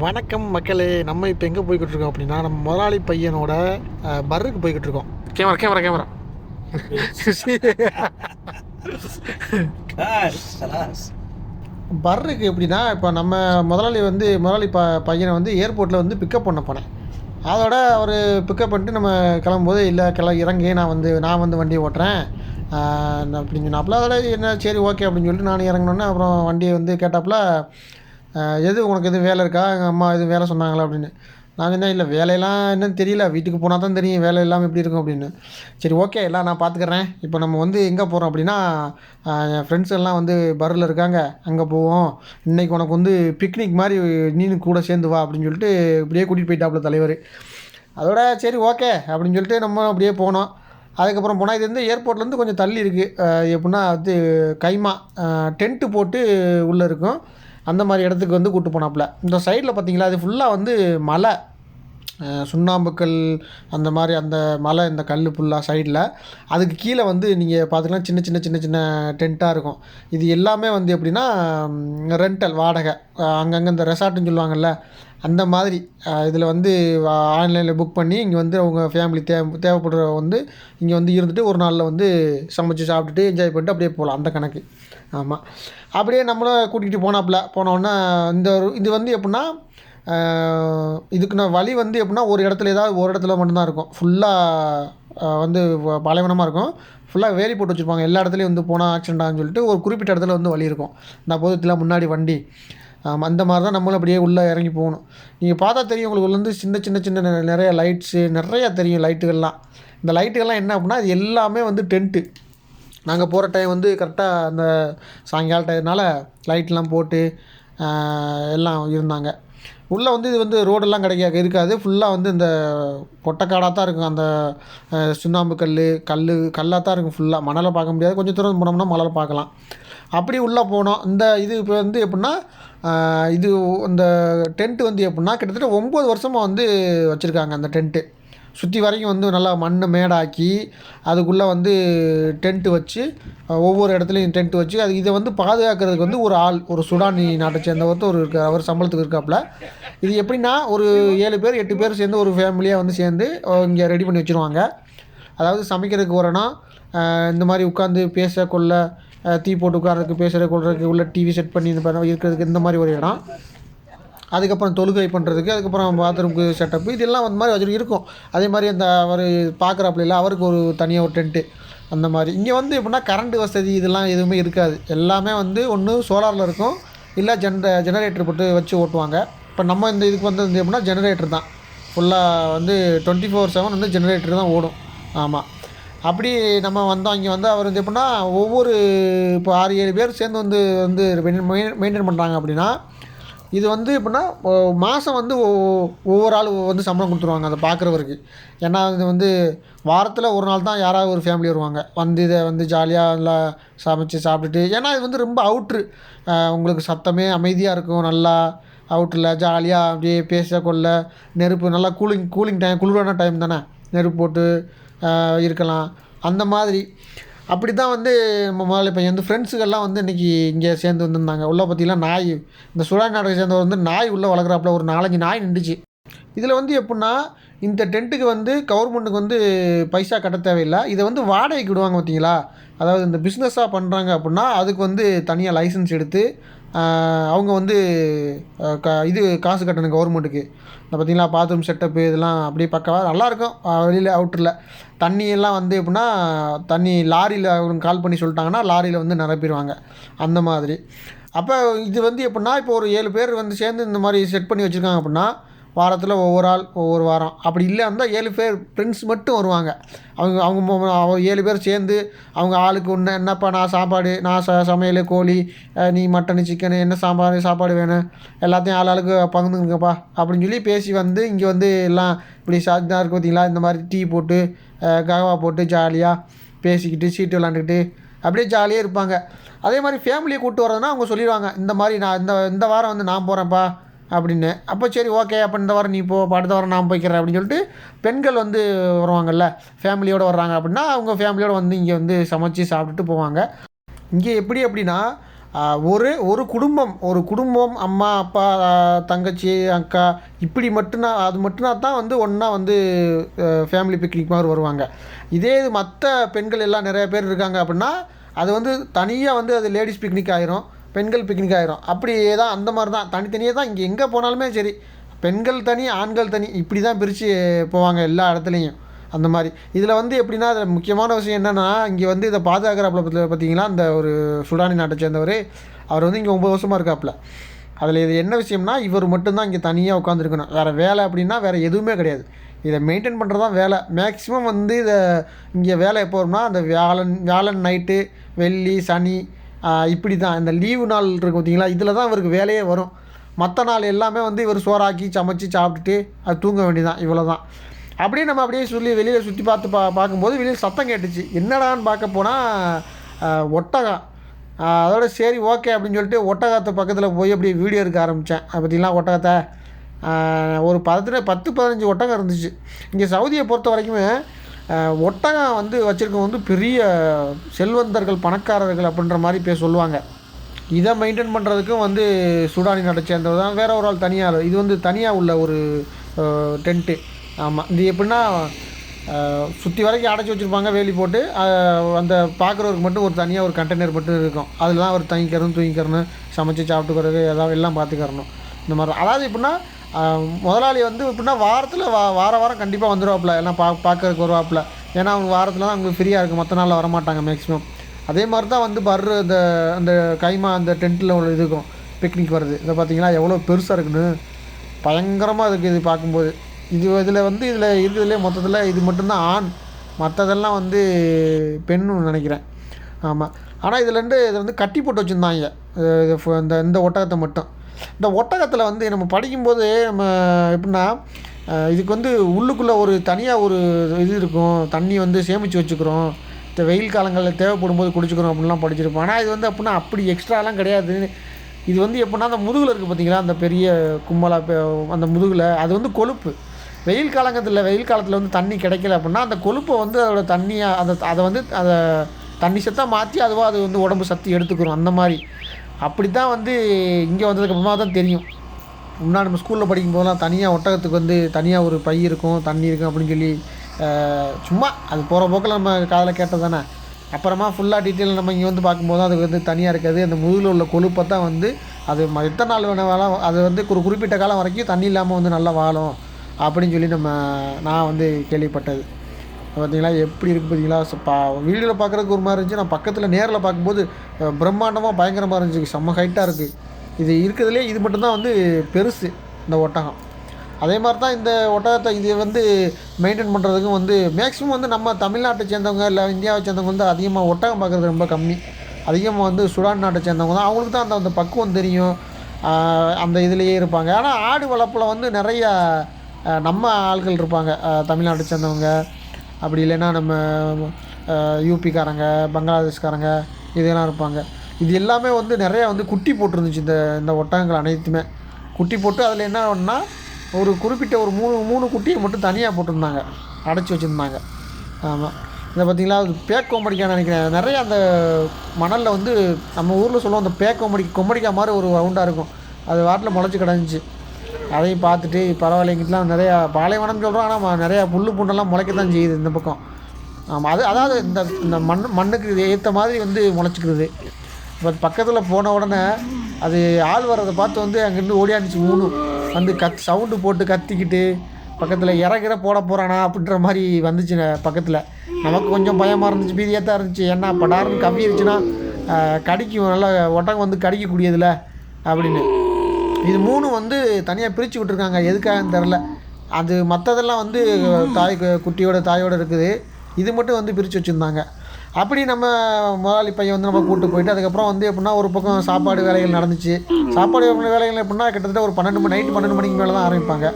வணக்கம் மக்களே நம்ம இப்போ எங்கே போய்கிட்டு இருக்கோம் அப்படின்னா நம்ம முதலாளி பையனோட பர்ருக்கு போய்கிட்டு இருக்கோம் கேமரா கேமரா. கேமரா பர்ருக்கு எப்படின்னா இப்போ நம்ம முதலாளி வந்து முதலாளி ப பையனை வந்து ஏர்போர்ட்டில் வந்து பிக்கப் பண்ண போனேன் அதோட அவர் பிக்கப் பண்ணிட்டு நம்ம கிளம்பும்போது இல்லை கிள இறங்கி நான் வந்து நான் வந்து வண்டியை ஓட்டுறேன். அப்படின்னு சொன்னாப்புல அதோட என்ன சரி ஓகே அப்படின்னு சொல்லிட்டு நான் இறங்கினோன்னே அப்புறம் வண்டியை வந்து கேட்டாப்புல எது உனக்கு எதுவும் வேலை இருக்கா? எங்கள் அம்மா எதுவும் வேலை சொன்னாங்களா அப்படின்னு. நான் என்ன இல்லை வேலையெல்லாம் என்னன்னு தெரியல. வீட்டுக்கு போனால் தான் தெரியும் வேலை இல்லாமல் எப்படி இருக்கும் அப்படின்னு. சரி ஓகே எல்லாம் நான் பார்த்துக்கிறேன் இப்போ நம்ம வந்து எங்கே போகிறோம் அப்படின்னா என் ஃப்ரெண்ட்ஸ் எல்லாம் வந்து பர்ரில் இருக்காங்க. அங்கே போவோம். இன்னைக்கு உனக்கு வந்து பிக்னிக் மாதிரி நீனு கூட சேர்ந்து வா அப்படின்னு சொல்லிட்டு இப்படியே கூட்டிகிட்டு போயிட்டாப்புல தலைவர். அதோட சரி ஓகே அப்படின்னு சொல்லிட்டு நம்ம அப்படியே போனோம். அதுக்கப்புறம் போனால் இது வந்து ஏர்போர்ட்லேருந்து கொஞ்சம் தள்ளி இருக்குது எப்படின்னா அது கைமா டென்ட்டு போட்டு உள்ளே இருக்கும். அந்த மாதிரி இடத்துக்கு வந்து கூட்டு போனாப்புல. இந்த சைடில் பார்த்தீங்களா அது ஃபுல்லாக வந்து மலை. சுண்ணாம்புக்கல் அந்த மாதிரி அந்த மலை இந்த கல் ஃபுல்லாக சைடில் அதுக்கு கீழே வந்து நீங்கள் பார்த்துக்கலாம் சின்ன சின்ன சின்ன சின்ன டென்ட்டாக இருக்கும். இது எல்லாமே வந்து எப்படின்னா ரெண்டல் வாடகை. அங்கங்கே இந்த ரெசார்ட்டுன்னு சொல்லுவாங்கள்ல அந்த மாதிரி இதில் வந்து ஆன்லைனில் புக் பண்ணி இங்கே வந்து அவங்க ஃபேமிலி தேவை தேவைப்படுற வந்து இங்கே வந்து இருந்துட்டு ஒரு நாளில் வந்து சமைச்சு சாப்பிட்டுட்டு என்ஜாய் பண்ணிட்டு அப்படியே போகலாம் அந்த கணக்கு. ஆமாம் அப்படியே நம்மளும் கூட்டிகிட்டு போனாப்புல போனோன்னா இந்த ஒரு- இது வந்து எப்படின்னா ஆஹ் இதுக்கு நான் வழி வந்து எப்படின்னா ஒரு இடத்துல ஏதாவது ஒரு இடத்துல மட்டும்தான் இருக்கும். ஃபுல்லாக வந்து பாலைவனமாக இருக்கும். ஃபுல்லாக வேலி போட்டு வச்சுருப்பாங்க. எல்லா இடத்துலையும் வந்து போனால் ஆக்சிடென்ட் ஆகுன்னு சொல்லிட்டு ஒரு குறிப்பிட்ட இடத்துல வந்து வழி இருக்கும். நான் போதுத்தில் முன்னாடி வண்டி. ஆமாம் அந்த மாதிரி தான் நம்மளும் அப்படியே உள்ளே இறங்கி போகணும். நீங்கள் பார்த்தா தெரியும் உங்களுக்கு வந்து சின்ன சின்ன சின்ன நெ- நிறைய லைட்ஸு நிறையா தெரியும் லைட்டுகள்லாம் இந்த லைட்டுகள்லாம் என்ன அப்படின்னா அது எல்லாமே வந்து டென்ட்டு நாங்கள் போகிற டைம் வந்து கரெக்டாக அந்த சாயங்கால டயத்தினால லைட்லாம் போட்டு எல்லாம் இருந்தாங்க. உள்ளே வந்து இது வந்து ரோடெல்லாம் கிடைக்க இருக்காது. ஃபுல்லாக வந்து இந்த பொட்டைக்காடாக தான் இருக்கும். அந்த சுண்ணாம்பு கல் கல் கல்லாக தான் இருக்கும் ஃபுல்லாக மணலை பார்க்க முடியாது. கொஞ்சம் தூரம் போனோம்னா மணலை பார்க்கலாம். அப்படி உள்ளே போனோம். இந்த இது இப்போ வந்து எப்படின்னா இது இந்த டென்ட்டு வந்து எப்படின்னா கிட்டத்தட்ட ஒம்பது வருஷமாக வந்து வச்சுருக்காங்க அந்த டென்ட்டு சுற்றி வரைக்கும் வந்து நல்லா மண் மேடாக்கி அதுக்குள்ளே வந்து டென்ட்டு வச்சு ஒவ்வொரு இடத்துலையும் டென்ட் வச்சு அது இதை வந்து பாதுகாக்கிறதுக்கு வந்து ஒரு ஆள் ஒரு சுடானி நாட்டை சேர்ந்த ஒருத்தர் இருக்க அவர் சம்பளத்துக்கு இருக்காப்புல. இது எப்படின்னா ஒரு ஏழு பேர் எட்டு பேர் சேர்ந்து ஒரு ஃபேமிலியாக வந்து சேர்ந்து இங்கே ரெடி பண்ணி வச்சுருவாங்க. அதாவது சமைக்கிறதுக்கு வரணும் இந்த மாதிரி உட்காந்து பேச கொள்ள தீ போட்டு உட்கார்றதுக்கு பேசுகிற கொள்றதுக்கு உள்ள டிவி செட் பண்ணி இந்த இருக்கிறதுக்கு இந்த மாதிரி ஒரு இடம். அதுக்கப்புறம் தொழுகை பண்ணுறதுக்கு அதுக்கப்புறம் பாத்ரூம்க்கு செட்டப்பு இதெல்லாம் அந்த மாதிரி வச்சுட்டு இருக்கும். அதே மாதிரி அந்த அவர் பார்க்குறாப்புல அவருக்கு ஒரு தனியாக ஒரு டென்ட்டு அந்த மாதிரி. இங்கே வந்து எப்படின்னா கரண்ட் வசதி இதெல்லாம் எதுவுமே இருக்காது. எல்லாமே வந்து ஒன்று சோலாரில் இருக்கும். இல்லை ஜென்ர ஜெனரேட்டர் போட்டு வச்சு ஓட்டுவாங்க. இப்போ நம்ம இந்த இதுக்கு வந்து எப்படின்னா ஜெனரேட்டர் தான். ஃபுல்லாக வந்து டுவெண்ட்டி ஃபோர் செவன் வந்து ஜெனரேட்டர் தான் ஓடும். ஆமாம் அப்படி நம்ம வந்தோம். இங்கே வந்து அவர் வந்து எப்படின்னா ஒவ்வொரு இப்போ ஆறு ஏழு பேர் சேர்ந்து வந்து வந்து மெயின்டைன் பண்ணுறாங்க அப்படின்னா இது வந்து எப்படின்னா மாதம் வந்து ஒ- ஒவ்வொரு ஆள் வந்து சம்பளம் கொடுத்துருவாங்க அதை பார்க்குறவருக்கு ஏன்னா இது வந்து வாரத்தில் ஒரு நாள் தான் யாராவது ஒரு ஃபேமிலி வருவாங்க. வந்து இதை வந்து ஜாலியாக நல்லா சமைச்சு சாப்பிட்டுட்டு ஏன்னா இது வந்து ரொம்ப அவுட்ரு உங்களுக்கு சத்தமே அமைதியாக இருக்கும். நல்லா அவுட்டில் ஜாலியாக அப்படியே பேச கொள்ள நெருப்பு நல்லா கூலிங் கூலிங் டைம் குளிரான டைம் தானே? நெருப்பு போட்டு இருக்கலாம். அந்த மாதிரி. அப்படி தான் வந்து நம்ம முதல்ல இப்போ வந்து ஃப்ரெண்ட்ஸுகள்லாம் வந்து இன்றைக்கி இங்கே சேர்ந்து வந்திருந்தாங்க. உள்ளே பார்த்தீங்கன்னா நாய். இந்த சுடா நாடகம் சேர்ந்தவர் வந்து நாய் உள்ளே வளர்க்குறாப்புல. ஒரு நாலஞ்சு நாய் நின்றுச்சு இதில் வந்து எப்படின்னா இந்த டென்ட்டுக்கு வந்து கவர்மெண்ட்டுக்கு வந்து பைசா கட்ட தேவையில்லை. இதை வந்து வாடகைக்கு விடுவாங்க பார்த்தீங்களா அதாவது இந்த பிஸ்னஸாக பண்ணுறாங்க அப்படின்னா அதுக்கு வந்து தனியாக லைசன்ஸ் எடுத்து அவங்க வந்து க இது காசு கட்டணும் கவர்மெண்ட்டுக்கு இந்த பார்த்தீங்களா பாத்ரூம் செட்டப்பு இதெல்லாம் அப்படியே பக்கவாக நல்லாயிருக்கும். வெளியில் அவுட்டரில் தண்ணியெல்லாம் வந்து எப்படின்னா தண்ணி லாரியில் அவங்க கால் பண்ணி சொல்லிட்டாங்கன்னா லாரியில் வந்து நிரப்பிடுவாங்க அந்த மாதிரி. அப்போ இது வந்து எப்படின்னா இப்போ ஒரு ஏழு பேர் வந்து சேர்ந்து இந்த மாதிரி செட் பண்ணி வச்சுருக்காங்க அப்படின்னா வாரத்தில் ஒவ்வொரு ஆள் ஒவ்வொரு வாரம். அப்படி இல்லை இருந்தால் ஏழு பேர் ஃப்ரெண்ட்ஸ் மட்டும் வருவாங்க. அவங்க அவங்க அவங்க ஏழு பேர் சேர்ந்து அவங்க ஆளுக்கு ஒன்று என்னப்பா நான் சாப்பாடு நான் ச சமையல் கோழி நீ மட்டனு சிக்கனு என்ன சாம்பார் சாப்பாடு வேணும் எல்லாத்தையும் ஆள் ஆளுக்கு பகிர்ந்துங்கப்பா அப்படின்னு சொல்லி பேசி வந்து இங்கே வந்து எல்லாம் இப்படி சாப்பிட்டு இருக்கு பார்த்தீங்களா இந்த மாதிரி டீ போட்டு ககவா போட்டு ஜாலியாக பேசிக்கிட்டு சீட்டு விளாண்டுக்கிட்டு அப்படியே ஜாலியாக இருப்பாங்க. அதே மாதிரி ஃபேமிலியை கூப்பிட்டு வரதுன்னா அவங்க சொல்லிடுவாங்க இந்த மாதிரி நான் இந்த இந்த வாரம் வந்து நான் போகிறேன்ப்பா அப்படின்னு. அப்போ சரி ஓகே அப்போ இந்த வாரம் நீ போ அடுத்த வாரம் நான் போய்க்கிறேன் அப்படின்னு சொல்லிட்டு பெண்கள் வந்து வருவாங்கல்ல ஃபேமிலியோடு வர்றாங்க அப்படின்னா அவங்க ஃபேமிலியோடு வந்து இங்கே வந்து சமைச்சு சாப்பிட்டுட்டு போவாங்க. இங்கே எப்படி அப்படின்னா ஒரு ஒரு குடும்பம் ஒரு குடும்பம் அம்மா அப்பா தங்கச்சி அக்கா இப்படி மட்டும்தான் அது மட்டும்தான் தான் வந்து ஒன்றா வந்து ஃபேமிலி பிக்னிக் மாதிரி வருவாங்க. இதே இது மற்ற பெண்கள் எல்லாம் நிறைய பேர் இருக்காங்க அப்படின்னா அது வந்து தனியாக வந்து அது லேடிஸ் பிக்னிக் ஆயிரும். பெண்கள் பிக்னிக் ஆகிரும் அப்படியே தான் அந்த மாதிரி தான் தனித்தனியாக தான் இங்கே எங்கே போனாலுமே சரி. பெண்கள் தனி ஆண்கள் தனி. இப்படி தான் பிரித்து போவாங்க எல்லா இடத்துலையும். அந்த மாதிரி. இதில் வந்து எப்படின்னா அதில் முக்கியமான விஷயம் என்னென்னா இங்கே வந்து இதை பாதுகாக்கிறாப்புல பற்றி பார்த்தீங்களா அந்த ஒரு சுடானி நாட்டை சேர்ந்தவர். அவர் வந்து இங்கே ஒம்பது வருஷமாக இருக்காப்புல. அதில் இது என்ன விஷயம்னா இவர் மட்டும்தான் இங்கே தனியாக உட்காந்துருக்கணும் வேறு வேலை அப்படின்னா வேறு எதுவுமே கிடையாது. இதை மெயின்டைன் பண்ணுறது தான் வேலை. மேக்ஸிமம் வந்து இதை இங்கே வேலை எப்போ வரும்னா அந்த வியாழன் வியாழன் நைட்டு வெள்ளி சனி இப்படி தான் இந்த லீவு நாள் இருக்கு பார்த்தீங்களா? இதில் தான் இவருக்கு வேலையே வரும். மற்ற நாள் எல்லாமே வந்து இவர் சோறாக்கி சமைச்சு சாப்பிட்டுட்டு அது தூங்க வேண்டியதான் இவ்வளோ தான் அப்படியே நம்ம அப்படியே சொல்லி வெளியில் சுற்றி பார்த்து பா பார்க்கும்போது வெளியில் சத்தம் கேட்டுச்சு. என்னடான்னு பார்க்க போனால் ஒட்டகம். அதோட சரி ஓகே அப்படின்னு சொல்லிட்டு ஒட்டகத்தை பக்கத்தில் போய் அப்படியே வீடியோ எடுக்க ஆரம்பித்தேன் பார்த்தீங்களா ஒட்டகத்தை? ஒரு பத்து பத்து பதினஞ்சு ஒட்டகம் இருந்துச்சு. இங்கே சவுதியை பொறுத்த வரைக்குமே ஒட்டகம் வந்து வச்சுருக்கவங்க வந்து பெரிய செல்வந்தர்கள் பணக்காரர்கள் அப்படின்ற மாதிரி பேர் சொல்லுவாங்க. இதை மெயின்டைன் பண்ணுறதுக்கும் வந்து சூடானி நாட்டை சேர்ந்தவர் தான். வேற ஒரு ஆள் தனியாக இது வந்து தனியாக உள்ள ஒரு டென்ட்டு ஆமாம் இது எப்படின்னா சுற்றி வரைக்கும் அடைச்சி வச்சுருப்பாங்க வேலி போட்டு. அந்த பார்க்குறவருக்கு மட்டும் ஒரு தனியாக ஒரு கண்டெய்னர் மட்டும் இருக்கும். அதில் தான் அவர் தங்கிக்கிறணும் தூங்கிக்கிறணும் சமைச்சு சாப்பிட்டுக்கிறது ஏதாவது எல்லாம் பார்த்துக்கிறணும். இந்த மாதிரி. அதாவது எப்படின்னா முதலாளி வந்து எப்படின்னா வாரத்தில் வா வார வாரம் கண்டிப்பாக வந்துடுவாப்புல எல்லாம் பா பார்க்கறதுக்கு வருவாப்புல. ஏன்னா அவங்க வாரத்தில் தான் அவங்களுக்கு ஃப்ரீயாக இருக்கும். மற்ற நாளில் வரமாட்டாங்க மேக்ஸிமம் அதே மாதிரி தான் வந்து பர்ரு இந்த அந்த கைமா அந்த டென்ட்டில் உள்ள இது இருக்கும். பிக்னிக் வருது இதை பார்த்தீங்களா எவ்வளோ பெருசாக இருக்குன்னு. பயங்கரமாக இருக்குது இது பார்க்கும்போது இது இதில் வந்து இதில் இருக்கிறதுலே மொத்தத்தில் இது மட்டும்தான் ஆண். மற்றதெல்லாம் வந்து பெண்ணுன்னு நினைக்கிறேன். ஆமாம் ஆனால் இதுலேருந்து இதை வந்து கட்டி போட்டு வச்சுருந்தாங்க. இந்த இந்த ஒட்டகத்தை மட்டும். இந்த ஒட்டகத்தில் வந்து நம்ம படிக்கும்போது நம்ம எப்படின்னா இதுக்கு வந்து உள்ளுக்குள்ளே ஒரு தனியாக ஒரு இது இருக்கும். தண்ணி வந்து சேமித்து வச்சுக்கிறோம். இந்த வெயில் காலங்களில் தேவைப்படும் போது குடிச்சுக்கிறோம் அப்படின்லாம் படிச்சிருப்போம். ஆனால் இது வந்து அப்படின்னா அப்படி எக்ஸ்ட்ராலாம் கிடையாது. இது வந்து எப்படின்னா அந்த முதுகில் இருக்குது பார்த்தீங்களா அந்த பெரிய கும்பலாக அந்த முதுகில். அது வந்து கொழுப்பு. வெயில் காலங்கத்தில் வெயில் காலத்தில் வந்து தண்ணி கிடைக்கல அப்படின்னா அந்த கொழுப்பை வந்து அதோட தண்ணியை அதை அதை வந்து அதை தண்ணி சத்தாக மாற்றி அதுவாக அது வந்து உடம்பு சத்து எடுத்துக்கிறோம். அந்த மாதிரி. அப்படி தான் வந்து இங்கே வந்ததுக்கப்புறமா தான் தெரியும். முன்னாடி நம்ம ஸ்கூலில் படிக்கும் போதெல்லாம் தனியாக ஒட்டகத்துக்கு வந்து தனியாக ஒரு பை இருக்கும் தண்ணி இருக்கும் அப்படின்னு சொல்லி சும்மா அது போகிற போக்கில் நம்ம காதில் கேட்டது தானே. அப்புறமா ஃபுல்லாக டீட்டெயில் நம்ம இங்கே வந்து பார்க்கும்போது அது வந்து தனியாக இருக்காது. அந்த முதுகில் உள்ள கொழுப்பை தான் வந்து அது ம- எத்தனை நாள் வேணாலும் அது வந்து ஒரு குறிப்பிட்ட காலம் வரைக்கும் தண்ணி இல்லாமல் வந்து நல்லா வாழும் அப்படின்னு சொல்லி நம்ம நான் வந்து கேள்விப்பட்டது. பார்த்தீங்களா? எப்படி இருக்குது பார்த்தீங்களா? ச- பா வீடியோவில் பார்க்குறதுக்கு ஒரு மாதிரி இருந்துச்சு. நான் பக்கத்தில் நேரில் பார்க்கும்போது பிரம்மாண்டமாக பயங்கரமாக இருந்துச்சு. செம்ம ஹைட்டாக இருக்குது இது இருக்கிறதுலே இது மட்டும்தான் வந்து பெருசு இந்த ஒட்டகம். அதே மாதிரி தான் இந்த ஒட்டகத்தை இது வந்து மெயின்டைன் பண்ணுறதுக்கும் வந்து மேக்ஸிமம் வந்து நம்ம தமிழ்நாட்டை சேர்ந்தவங்க இல்லை இந்தியாவை சேர்ந்தவங்க வந்து அதிகமாக ஒட்டகம் பார்க்குறது ரொம்ப கம்மி. அதிகமாக வந்து சுடான் நாட்டை சேர்ந்தவங்க தான். அவங்களுக்கு தான் அந்த அந்த பக்குவம் தெரியும். அந்த இதுலேயே இருப்பாங்க. ஆனால் ஆடு வளர்ப்பில் வந்து நிறையா நம்ம ஆட்கள் இருப்பாங்க. தமிழ்நாட்டை சேர்ந்தவங்க. அப்படி இல்லைன்னா நம்ம யூபிக்காரங்க பங்களாதேஷ்காரங்க இதெல்லாம் இருப்பாங்க. இது எல்லாமே வந்து நிறையா வந்து குட்டி போட்டிருந்துச்சு இந்த இந்த ஒட்டகங்கள் அனைத்துமே. குட்டி போட்டு அதில் என்ன ஒன்றா ஒரு குறிப்பிட்ட ஒரு மூணு மூணு குட்டியை மட்டும் தனியாக போட்டிருந்தாங்க. அடைச்சி வச்சுருந்தாங்க. ஆமாம் இதை பார்த்திங்களா? அது பேக் கொம்படிக்கான்னு நினைக்கிறேன். நிறைய அந்த மணலில் வந்து நம்ம ஊரில் சொல்லுவோம் அந்த பேக் கொம்படி கொம்படிக்கா மாதிரி ஒரு ரவுண்டாக இருக்கும். அது வாட்டில் முளைச்சி கிடந்துச்சு. அதையும் பார்த்துட்டு பரவாயில்ல இங்கிட்டலாம் நிறையா பாலைவனம் சொல்கிறோம் ஆனால் நிறையா புல் பூண்டெல்லாம் முளைக்க தான் செய்யுது இந்த பக்கம். ஆமாம் அது அதாவது இந்த இந்த மண் மண்ணுக்கு ஏற்ற மாதிரி வந்து முளைச்சிக்கிறது இப்போ பக்கத்தில் போன உடனே அது ஆள் வர்றதை பார்த்து வந்து அங்கேருந்து ஓடியாந்துச்சு மூணு வந்து கத் சவுண்டு போட்டு கத்திக்கிட்டு பக்கத்தில் இறகிற போட போகிறானா அப்படின்ற மாதிரி வந்துச்சு பக்கத்தில். நமக்கு கொஞ்சம் பயமாக இருந்துச்சு பீதியாக தான் இருந்துச்சு என்ன படாருன்னு கவ்விருச்சுன்னா கடிக்கும் நல்லா ஒட்டகம் வந்து கடிக்கக்கூடியதில்ல அப்படின்னு. இது மூணு வந்து தனியாக பிரித்து விட்ருக்காங்க எதுக்காகன்னு தெரில அது மற்றதெல்லாம் வந்து தாய் குட்டியோட தாயோடு இருக்குது. இது மட்டும் வந்து பிரித்து வச்சுருந்தாங்க. அப்படி நம்ம முதலாளி பையன் வந்து நம்ம கூப்பிட்டு போயிட்டு அதுக்கப்புறம் வந்து எப்படின்னா ஒரு பக்கம் சாப்பாடு வேலைகள் நடந்துச்சு. சாப்பாடு வேலைகள் எப்படின்னா கிட்டத்தட்ட ஒரு பன்னெண்டு மணி நைட்டு பன்னெண்டு மணிக்கு மேலே தான் ஆரம்பிப்பாங்க.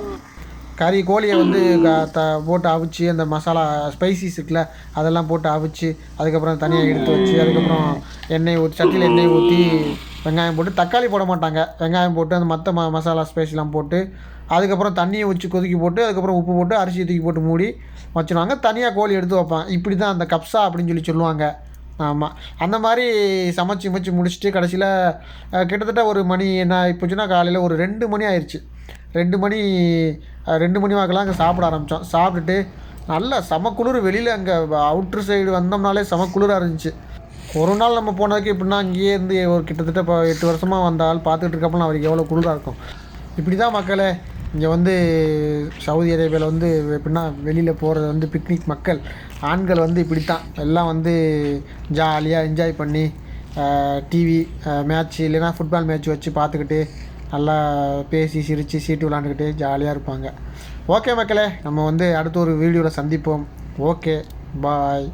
கறி கோழியை வந்து க- த போட்டு அவிச்சு அந்த மசாலா ஸ்பைசிஸ் இருக்குல்ல அதெல்லாம் போட்டு அவிச்சு அதுக்கப்புறம் தனியாக எடுத்து வச்சு அதுக்கப்புறம் எண்ணெய் ஊற்றி சட்டியில் எண்ணெய் ஊற்றி வெங்காயம் போட்டு தக்காளி போட மாட்டாங்க. வெங்காயம் போட்டு அந்த மற்ற ம மசாலா ஸ்பைஸ்லாம் போட்டு அதுக்கப்புறம் தண்ணியை வச்சு கொதிக்கி போட்டு அதுக்கப்புறம் உப்பு போட்டு அரிசி தூக்கி போட்டு மூடி வச்சுருவாங்க. தனியாக கோழி எடுத்து வைப்பேன். இப்படி தான் அந்த கப்ஸா அப்படின்னு சொல்லி சொல்லுவாங்க. ஆமாம் அந்த மாதிரி சமைச்சு கிமைச்சு முடிச்சுட்டு கடைசியில் கிட்டத்தட்ட ஒரு மணி என்ன இப்போச்சுன்னா காலையில் ஒரு ரெண்டு மணி ஆயிடுச்சு ரெண்டு மணி ரெண்டு மணி வாக்கெல்லாம் அங்கே சாப்பிட ஆரம்பித்தோம் சாப்பிட்டுட்டு நல்லா சமக்குளிர் வெளியில் அங்கே அவுட்ரு சைடு வந்தோம்னாலே சமக்குளிராக இருந்துச்சு. ஒரு நாள் நம்ம போனதுக்கு எப்படின்னா அங்கேயே இருந்து ஒரு கிட்டத்தட்ட இப்போ எட்டு வருஷமாக வந்தால் பார்த்துக்கிட்டு இருக்கப்பலாம் அவருக்கு எவ்வளோ குளிராக இருக்கும். இப்படி தான் மக்களே இங்கே வந்து சவுதி அரேபியாவில் வந்து எப்படின்னா வெளியில் போகிறது வந்து பிக்னிக் மக்கள். ஆண்கள் வந்து இப்படி தான் எல்லாம் வந்து ஜாலியாக என்ஜாய் பண்ணி டிவி மேட்ச் இல்லைன்னா ஃபுட்பால் மேட்ச் வச்சு பார்த்துக்கிட்டு நல்லா பேசி சிரித்து சீட்டு விளாண்டுக்கிட்டு ஜாலியாக இருப்பாங்க. ஓகே மக்களே நம்ம வந்து அடுத்த ஒரு வீடியோவில் சந்திப்போம். Okay bye